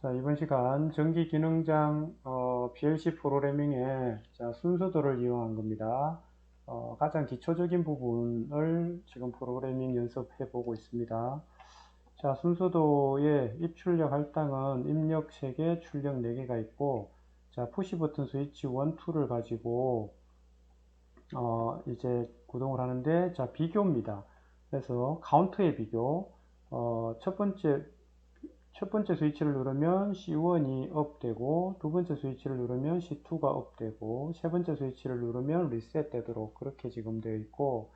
자, 이번 시간 전기 기능장 어, PLC 프로그래밍의 자, 순서도를 이용한 겁니다. 어, 가장 기초적인 부분을 지금 프로그래밍 연습해 보고 있습니다. 자, 순서도의 입출력 할당은 입력 3개, 출력 4개가 있고, 자, 푸시 버튼 스위치 1, 2를 가지고, 어, 이제 구동을 하는데, 자, 비교입니다. 그래서 카운트의 비교, 어, 첫 번째 첫 번째 스위치를 누르면 C1이 업되고 두 번째 스위치를 누르면 C2가 업되고 세 번째 스위치를 누르면 리셋 되도록 그렇게 지금 되어 있고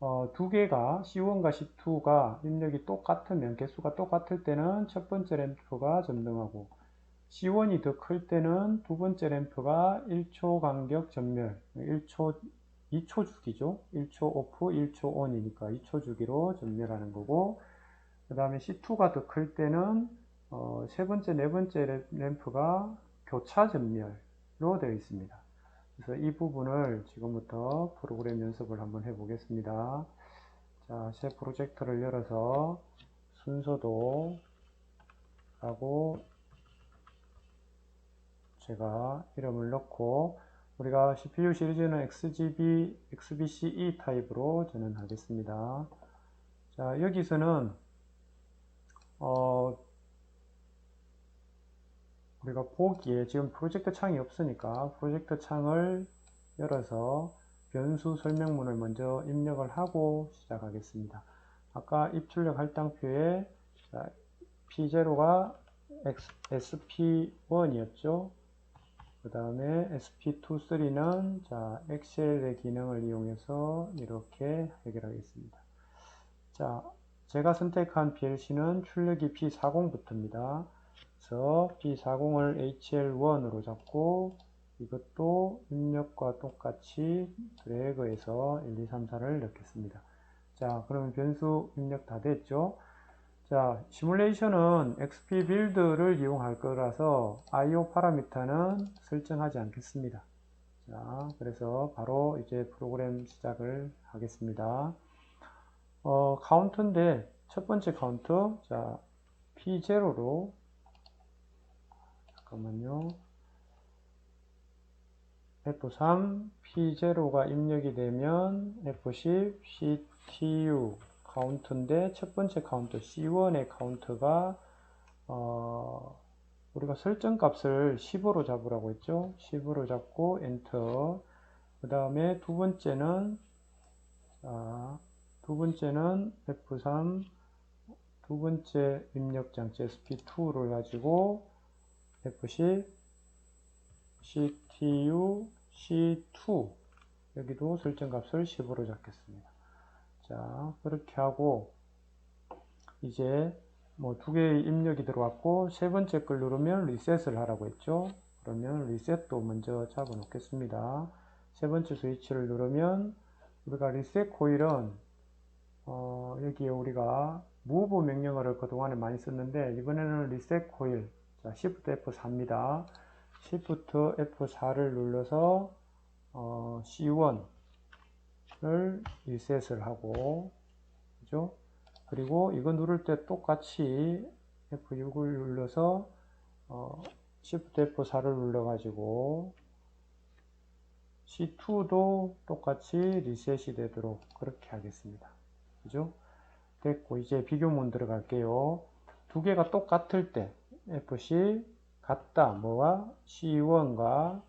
어, 두 개가 C1과 C2가 입력이 똑같으면 개수가 똑같을 때는 첫 번째 램프가 점등하고 C1이 더 클 때는 두 번째 램프가 1초 간격 전멸 1초 2초 주기죠? 1초 오프 1초 온이니까 2초 주기로 전멸하는 거고 그 다음에 C2가 더 클 때는 어, 세 번째, 네 번째 램프가 교차 전멸로 되어 있습니다. 그래서 이 부분을 지금부터 프로그램 연습을 한번 해보겠습니다. 자, 새 프로젝터를 열어서 순서도 하고 제가 이름을 넣고 우리가 CPU 시리즈는 XGB, XBCE 타입으로 저는 하겠습니다. 자, 여기서는 어, 우리가 보기에 지금 프로젝트 창이 없으니까 프로젝트 창을 열어서 변수 설명문을 먼저 입력을 하고 시작하겠습니다. 아까 입출력 할당표에 P0가 SP1이었죠. 그 다음에 SP2, 3는 자, 엑셀의 기능을 이용해서 이렇게 해결하겠습니다. 자, 제가 선택한 PLC는 출력이 P40부터입니다. 그래서 P40을 HL1으로 잡고 이것도 입력과 똑같이 드래그해서 1, 2, 3, 4를 넣겠습니다. 자, 그러면 변수 입력 다 됐죠? 자, 시뮬레이션은 XP 빌드를 이용할 거라서 IO 파라미터는 설정하지 않겠습니다. 자, 그래서 바로 이제 프로그램 시작을 하겠습니다. 어, 카운트인데 첫 번째 카운트 자 P0로 잠깐만요. F3 P0가 입력이 되면 F10 CTU 카운트인데 첫 번째 카운트 C1의 카운트가 어, 우리가 설정 값을 15로 잡으라고 했죠? 10으로 잡고 엔터. 그 다음에 두 번째는 자, 두 번째는 F3 두 번째 입력 장치 SP2를 가지고 F10 CTU C2 여기도 설정 값을 10으로 잡겠습니다. 자 그렇게 하고 이제 뭐 두 개의 입력이 들어왔고 세 번째 걸 누르면 리셋을 하라고 했죠. 그러면 리셋도 먼저 잡아 놓겠습니다. 세 번째 스위치를 누르면 우리가 리셋 코일은 어, 여기에 우리가 move 명령어를 그동안에 많이 썼는데 이번에는 reset coil 자, shift F4입니다. shift F4를 눌러서 어, C1을 리셋을 하고 그죠? 그리고 이거 누를 때 똑같이 F6을 눌러서 어, Shift F4를 눌러 가지고 C2도 똑같이 리셋이 되도록 그렇게 하겠습니다. 그죠? 됐고 이제 비교문 들어갈게요. 두 개가 똑같을 때 FC 같다 뭐와 C1과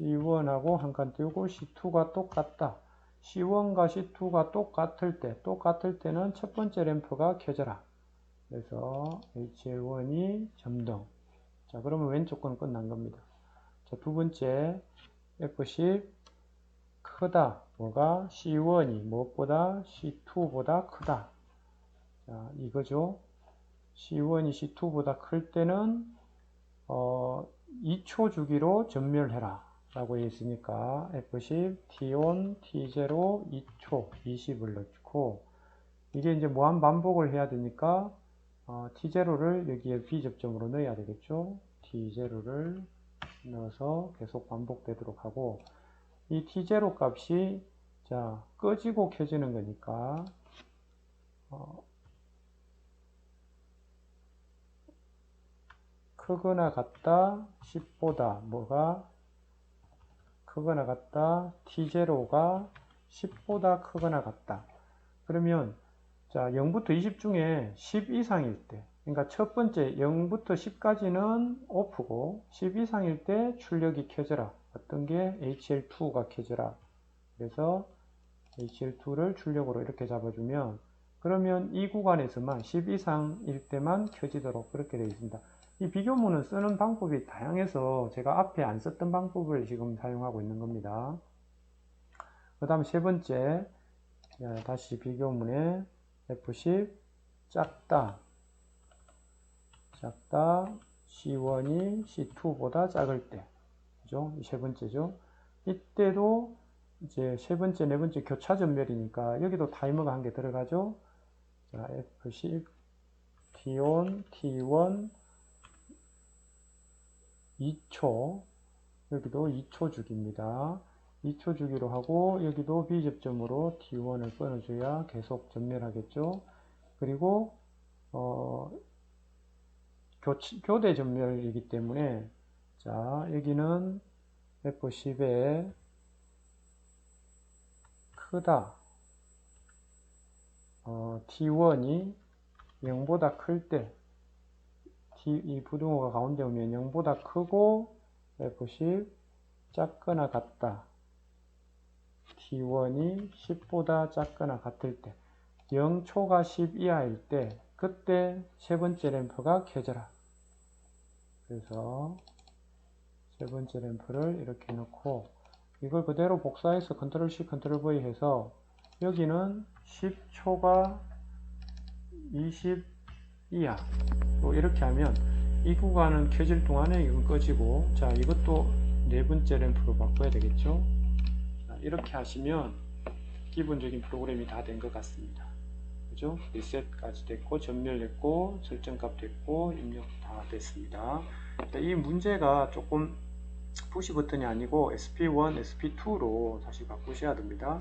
C1하고 한 칸 띄우고 C2가 똑같다. C1과 C2가 똑같을 때, 똑같을 때는 첫 번째 램프가 켜져라. 그래서 HL1이 점등. 자, 그러면 왼쪽 건 끝난 겁니다. 자, 두 번째 F10 크다. 뭐가 C1이 무엇보다 C2보다 크다. 자, 이거죠. C1이 C2보다 클 때는 어, 2초 주기로 전멸해라 라고 했으니까 F10 T1 T0 2초 20을 넣고 이게 이제 무한 반복을 해야 되니까 어, T0를 여기에 B접점으로 넣어야 되겠죠. T0를 넣어서 계속 반복되도록 하고 이 T0 값이 자 꺼지고 켜지는 거니까 어, 크거나 같다 10보다 뭐가? 크거나 같다 t0가 10보다 크거나 같다. 그러면 자 0부터 20 중에 10 이상일 때 그러니까 첫 번째 0부터 10까지는 오프고 10 이상일 때 출력이 켜져라. 어떤 게? HL2가 켜져라. 그래서 HL2를 출력으로 이렇게 잡아주면 그러면 이 구간에서만 10 이상일 때만 켜지도록 그렇게 되어 있습니다. 이 비교문을 쓰는 방법이 다양해서 제가 앞에 안 썼던 방법을 지금 사용하고 있는 겁니다. 그 다음 세 번째 자, 다시 비교문에 F10 작다 작다 C1이 C2보다 작을 때 그죠? 이세 번째죠. 이때도 이제 세 번째, 네 번째 교차 전멸이니까 여기도 타이머가 한 개 들어가죠. 자, F10, T1, T1, 2초, 여기도 2초 주기입니다. 2초 주기로 하고 여기도 B접점으로 T1을 끊어줘야 계속 전멸하겠죠. 그리고 어, 교, 교대 전멸이기 때문에 자 여기는 F10에 크다 어, T1이 0보다 클 때, T, 이 부등호가 가운데 오면 0보다 크고, F10 작거나 같다. T1이 10보다 작거나 같을 때, 0초가 10 이하일 때, 그때 세 번째 램프가 켜져라. 그래서 세 번째 램프를 이렇게 넣고, 이걸 그대로 복사해서 컨트롤 C, 컨트롤 V 해서 여기는 10초가 20 이하 뭐 이렇게 하면 이 구간은 켜질 동안에 이건 꺼지고 자 이것도 네 번째 램프로 바꿔야 되겠죠? 자, 이렇게 하시면 기본적인 프로그램이 다 된 것 같습니다. 그죠? 리셋까지 됐고 전멸됐고 설정값 됐고 입력 다 됐습니다. 자, 이 문제가 조금 푸시 버튼이 아니고 SP1, SP2로 다시 바꾸셔야 됩니다.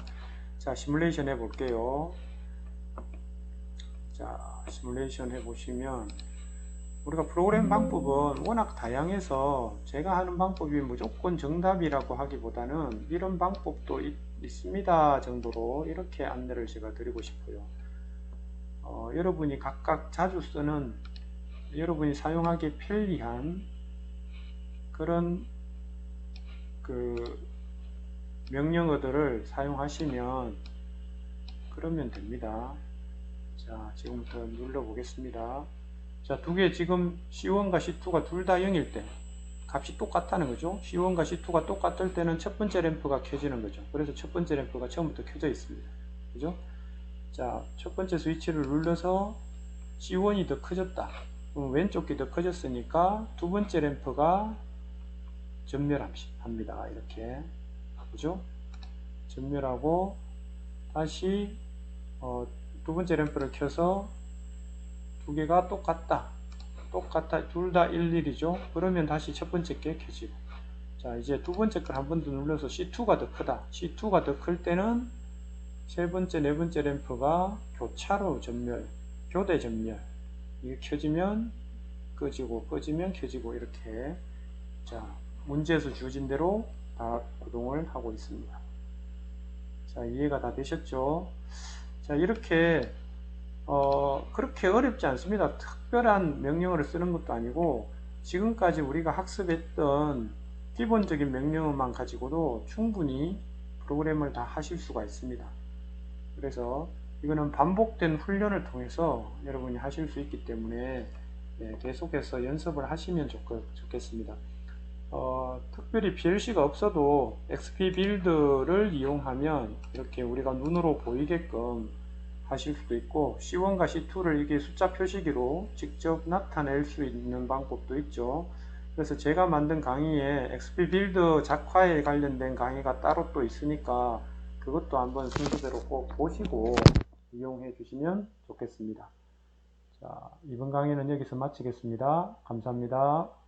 자 시뮬레이션 해 볼게요. 자 시뮬레이션 해 보시면 우리가 프로그램 방법은 워낙 다양해서 제가 하는 방법이 무조건 정답이라고 하기보다는 이런 방법도 있, 습니다 정도로 이렇게 안내를 제가 드리고 싶어요 어, 여러분이 각각 자주 쓰는 여러분이 사용하기 편리한 그런 그 명령어들을 사용하시면 그러면 됩니다. 자, 지금부터 눌러 보겠습니다. 자, 두 개 지금 C1과 C2가 둘 다 0일 때 값이 똑같다는 거죠. C1과 C2가 똑같을 때는 첫 번째 램프가 켜지는 거죠. 그래서 첫 번째 램프가 처음부터 켜져 있습니다. 그죠? 자, 첫 번째 스위치를 눌러서 C1이 더 커졌다. 그럼 왼쪽 이 더 커졌으니까 두 번째 램프가 전멸합니다. 이렇게. 그죠? 전멸하고 다시 어, 두 번째 램프를 켜서 두 개가 똑같다. 똑같아. 둘다 11이죠. 그러면 다시 첫 번째 게 켜지고. 자, 이제 두 번째 걸 한 번 더 눌러서 C2가 더 크다. C2가 더 클 때는 세 번째, 네 번째 램프가 교차로 전멸, 교대 전멸. 이게 켜지면 꺼지고, 꺼지면 켜지고, 이렇게. 자, 문제에서 주어진 대로 다 구동을 하고 있습니다. 자, 이해가 다 되셨죠? 자, 이렇게, 어, 그렇게 어렵지 않습니다. 특별한 명령어를 쓰는 것도 아니고, 지금까지 우리가 학습했던 기본적인 명령어만 가지고도 충분히 프로그램을 다 하실 수가 있습니다. 그래서 이거는 반복된 훈련을 통해서 여러분이 하실 수 있기 때문에 네, 계속해서 연습을 하시면 좋, 좋겠습니다. 어, 특별히 BLC가 없어도 XP 빌드를 이용하면 이렇게 우리가 눈으로 보이게끔 하실 수도 있고 C1과 C2를 이게 숫자 표시기로 직접 나타낼 수 있는 방법도 있죠. 그래서 제가 만든 강의에 XP 빌드 작화에 관련된 강의가 따로 또 있으니까 그것도 한번 순서대로 꼭 보시고 이용해 주시면 좋겠습니다. 자, 이번 강의는 여기서 마치겠습니다. 감사합니다.